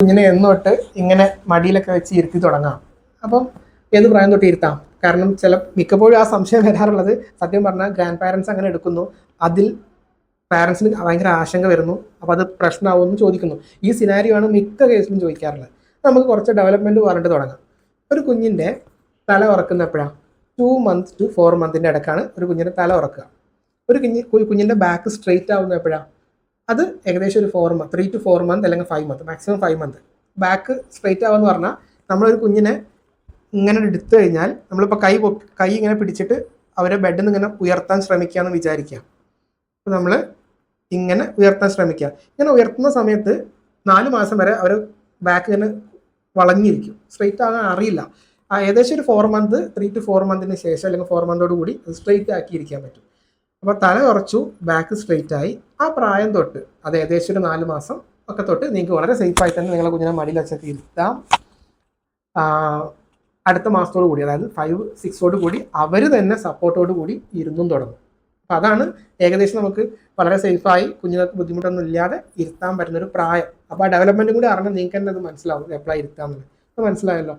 കുഞ്ഞിനെ എന്ന് തൊട്ട് ഇങ്ങനെ മടിയിലൊക്കെ വെച്ച് ഇരുത്തി തുടങ്ങാം. അപ്പം ഏത് പ്രായം തൊട്ട് ഇരുത്താം. കാരണം ചില മിക്കപ്പോഴും ആ സംശയം വരാറുള്ളത് സത്യം പറഞ്ഞാൽ ഗ്രാൻഡ് പാരൻസ് അങ്ങനെ എടുക്കുന്നു. അതിൽ പാരൻസിന് ഭയങ്കര ആശങ്ക വരുന്നു. അപ്പോൾ അത് പ്രശ്നമാവുമെന്ന് ചോദിക്കുന്നു. ഈ സിനാരിയോ ആണ് മിക്ക കേസിലും ചോദിക്കാറുള്ളത്. നമുക്ക് കുറച്ച് ഡെവലപ്മെന്റ് പറഞ്ഞിട്ട് തുടങ്ങാം. ഒരു കുഞ്ഞിന്റെ തല ഉറക്കുന്ന എപ്പോഴാണ് ടു മന്ത് ടു ഫോർ മന്തിന്റെ ഇടക്കാണ് ഒരു കുഞ്ഞിന്റെ തല ഉറക്കുക. ഒരു കുഞ്ഞ് കുഞ്ഞിന്റെ ബാക്ക് സ്ട്രെയിറ്റ് ആവുന്ന എപ്പോഴാണ് അത് ഏകദേശം ഒരു four month three two four month അല്ലെങ്കിൽ five month maximum five month back straight ആവുമെന്ന് പറഞ്ഞാൽ നമ്മളൊരു കുഞ്ഞിനെ ഇങ്ങനെ എടുത്തു കഴിഞ്ഞാൽ നമ്മളിപ്പോൾ കൈ കൈ ഇങ്ങനെ പിടിച്ചിട്ട് അവരെ ബെഡിൽ നിന്ന് ഇങ്ങനെ ഉയർത്താൻ ശ്രമിക്കുക എന്ന് വിചാരിക്കുക അപ്പോൾ നമ്മൾ ഇങ്ങനെ ഉയർത്താൻ ശ്രമിക്കുക ഇങ്ങനെ ഉയർത്തുന്ന സമയത്ത് നാല് മാസം വരെ അവർ ബാക്ക് ഇങ്ങനെ വളഞ്ഞിരിക്കും. സ്ട്രെയിറ്റ് ആകാൻ അറിയില്ല. ഏകദേശം ഒരു four month three two four മന്തിന് ശേഷം അല്ലെങ്കിൽ ഫോർ മന്തോട് കൂടി സ്ട്രെയിറ്റ് ആക്കി ഇരിക്കാൻ പറ്റും. അപ്പോൾ തല കുറച്ചു ബാക്ക് സ്ട്രെയിറ്റ് ആയി. ആ പ്രായം തൊട്ട് അത് ഏകദേശം ഒരു നാല് മാസം ഒക്കെ തൊട്ട് നിങ്ങൾക്ക് വളരെ സേഫായി തന്നെ നിങ്ങളെ കുഞ്ഞിനെ മടിയിൽ വെച്ചൊക്കെ ഇരുത്താം ആ, അടുത്ത മാസത്തോടു കൂടി അതായത് ഫൈവ് സിക്സോട് കൂടി അവർ തന്നെ സപ്പോർട്ടോട് കൂടി ഇരുന്നും തുടങ്ങും. അപ്പം അതാണ് ഏകദേശം നമുക്ക് വളരെ സേഫായി കുഞ്ഞുങ്ങൾക്ക് ബുദ്ധിമുട്ടൊന്നും ഇല്ലാതെ ഇരുത്താൻ പറ്റുന്ന ഒരു പ്രായം. അപ്പോൾ ആ ഡെവലപ്മെന്റും കൂടി അറിഞ്ഞാൽ നിങ്ങൾക്ക് തന്നെ അത് മനസ്സിലാവും എപ്പോഴാണ് ഇരുത്താമെന്നുള്ളത് അപ്പോൾ മനസ്സിലായല്ലോ.